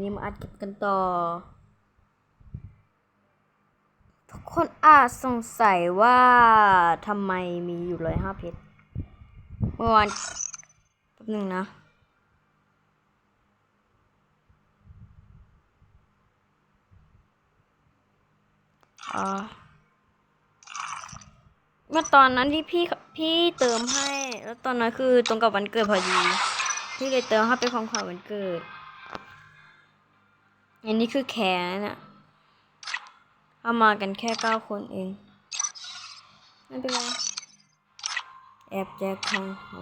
นนี้มาอัดเก็บกันต่อ ทุกคนอาจสงสัยว่าทำไมมีอยู่ร้อยห้าเพชรเมื่อวานแป๊บหนึ่งนะเมื่อตอนนั้นที่พี่พี่เติมให้ แล้วตอนนั้นคือตรงกับวันเกิดพอดี พี่เลยเติมให้เป็นของขวัญวันเกิด อันนี้คือแขนอะเอามากันแค่เก้าคนเอง ไม่เป็นไร แอบแจกทองเขา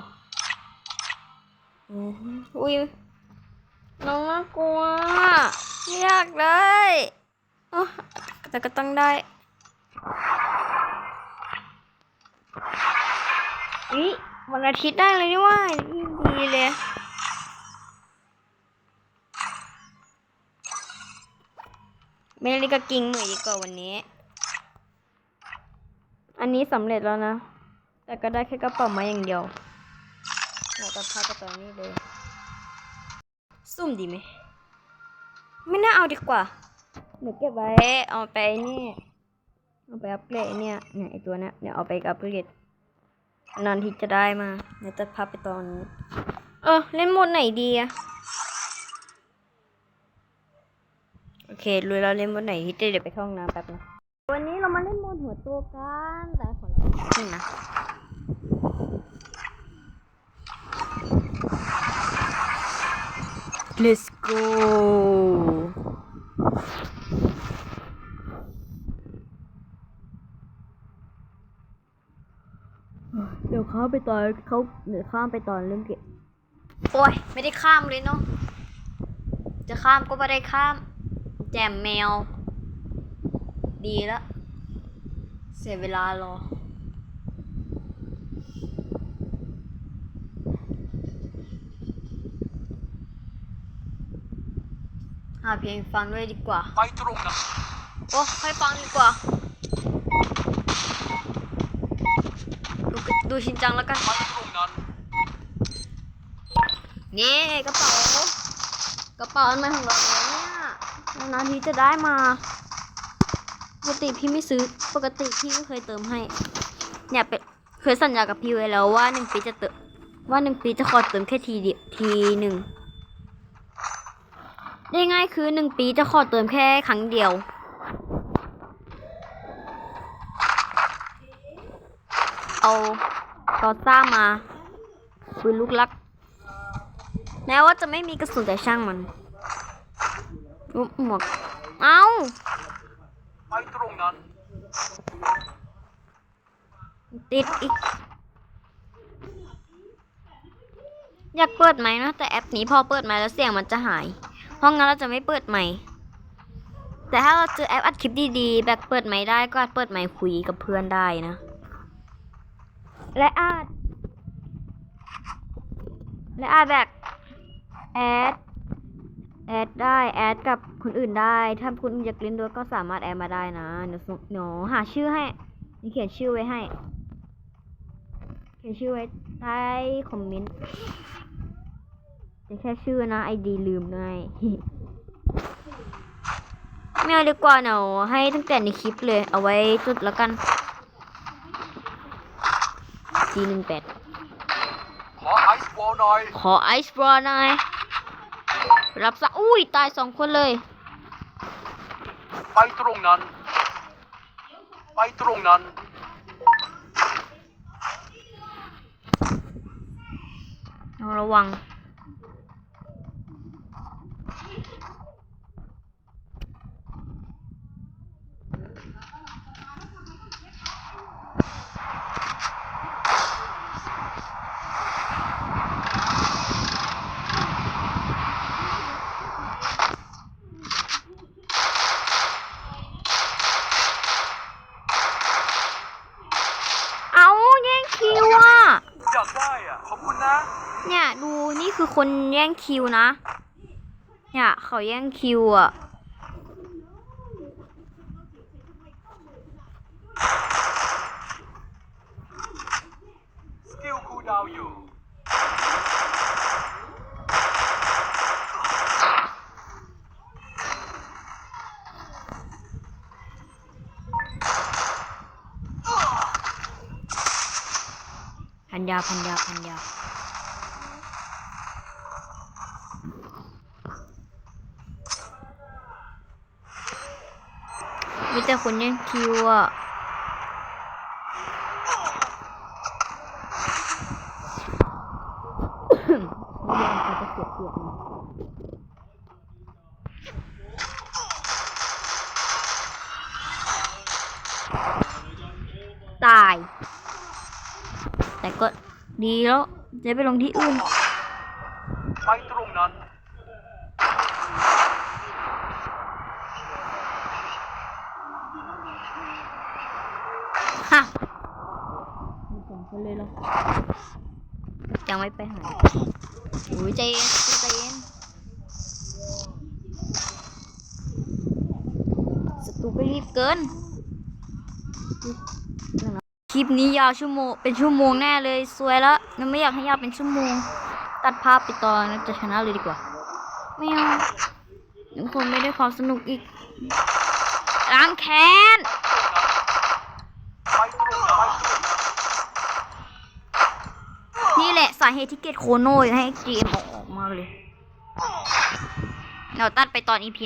อือหืออุ้ย น้องน่ากลัวไม่อยากได้โอ้แต่ก็ต้องได้วิวันอาทิตย์ได้เลยนี่ว่าดีเลย ไม่ได้ก็กิงหมือดีกว่าวันนี้ อันนี้สำเร็จแล้วนะ แต่ก็ได้แค่กระเป๋าไม้อย่างเดียวเราตัดภาพไปตอนนี้เลย ซุ่มดีไหม ไม่น่าเอาดีกว่าเดี๋ยวเก็บไว้ เอาไปนี่ เอาไปอัปเกรดเนี่ยเนี่ยไอตัวเนี้ยเดี๋ยวเอาไปอัปเกรดนานที่จะได้มา เดี๋ยวตัดภาพไปตอนนี้เออ เล่นโหมดไหนดีอะ โอ เครู้แล้วเล่นโหมดไหนที่จะเดี๋ยวไปเข้าห้องน้ำแป๊บนะวันนี้เรามาเล่นโหมดหัวตัวกันแต่ของเรานี่นะ let's go เดี๋ยวข้ามไปตอนเขาเดี๋ยวข้ามไปตอนเริ่มเก็บโอ้ย ไม่ได้ข้ามเลยเนาะจะข้ามก็ไม่ได้ข้าม แจมแมว ดีแล้ว เสียเวลารอหาเพลงฟังด้วยดีกว่า ไปตรงนั้นโอ้ค่อยฟังดีกว่า ดูดูชินจังแล้วกันไปตรงนั้นนี่กระเป๋ากระเป๋าอันใหม่ของเราเนี่ย นานๆทีจะได้มา ปกติพี่ไม่ซื้อ ปกติพี่ไม่เคยเติมให้ เนี่ยเป็นเคยสัญญากับพี่ไว้แล้วว่าหนึ่งปีจะเติม ว่าหนึ่งปีจะขอเติมแค่ทีเดียวทีหนึ่งได้ง่ายคือหนึ่งปีจะขอเติมแค่ครั้งเดียว เอากอซ่ามาปืนลูกลักแม้ว่าจะไม่มีกระสุนแต่ช่างมัน หมวก เอาไปตรงนั้น ติดอีก อยากเปิดไหมนะ แต่แอปนี้พอเปิดไหมแล้วเสียงมันจะหาย เพราะงั้นเราจะไม่เปิดไหมค์แต่ถ้าเราเจอแอปอัดคลิปดีๆ แบบเปิดไหมค์ได้ก็อาจเปิดไหมค์คุยกับเพื่อนได้นะ และอาจ และอาจแบบแอด แอดได้แอดกับคนอื่นได้ ถ้าคุณอยากเล่นด้วยก็สามารถแอดมาได้นะเดี๋ยวส่งเดี๋ยวหาชื่อให้นี่เขียนชื่อไว้ให้ เขียนชื่อไว้ใต้คอมเมนต์จะแค่ชื่อนะไอดีลืมด้วยไม่เอาดีกว่าเนาะให้ตั้งแต่ในคลิปเลย เอาไว้จุดแล้วกัน G หนึ่งแปดขอไอซ์บอลหน่อย ขอไอซ์บรอหน่อย รับซะ อุ้ยตายสองคนเลย ไปตรงนั้น ไปตรงนั้นต้องระวัง นะเนี่ยดูนี่คือคนแย่งคิวนะ เนี่ยเขาแย่งคิวอะสกิลคูดาวอยู่พันยาพันยาพันยา มีแต่คนยังคิวอะเขายอมเขาจะเสียเปรียบนะตาย แต่ก็ดีแล้ว จะไปลงที่อื่น ไปตรงนั้น ฮะมีสองคนเลยเหรอยังไม่ไปหาอุ้ยใจเย็นใจเย็นศัตรูก็รีบเกิน คลิปนี้ยาวชั่วโมง เป็นชั่วโมงแน่เลยสวยแล้วนันไม่อยากให้ยาวเป็นชั่วโมง ตัดภาพไปตอนจะชนะเลยดีกว่า ไม่เอายังคงไม่ได้ความสนุกอีกล้างแค้น นี่แหละสาเหตุที่เกตโคโน่ให้เกมออกมาเลย เราตัดไปตอนอีพี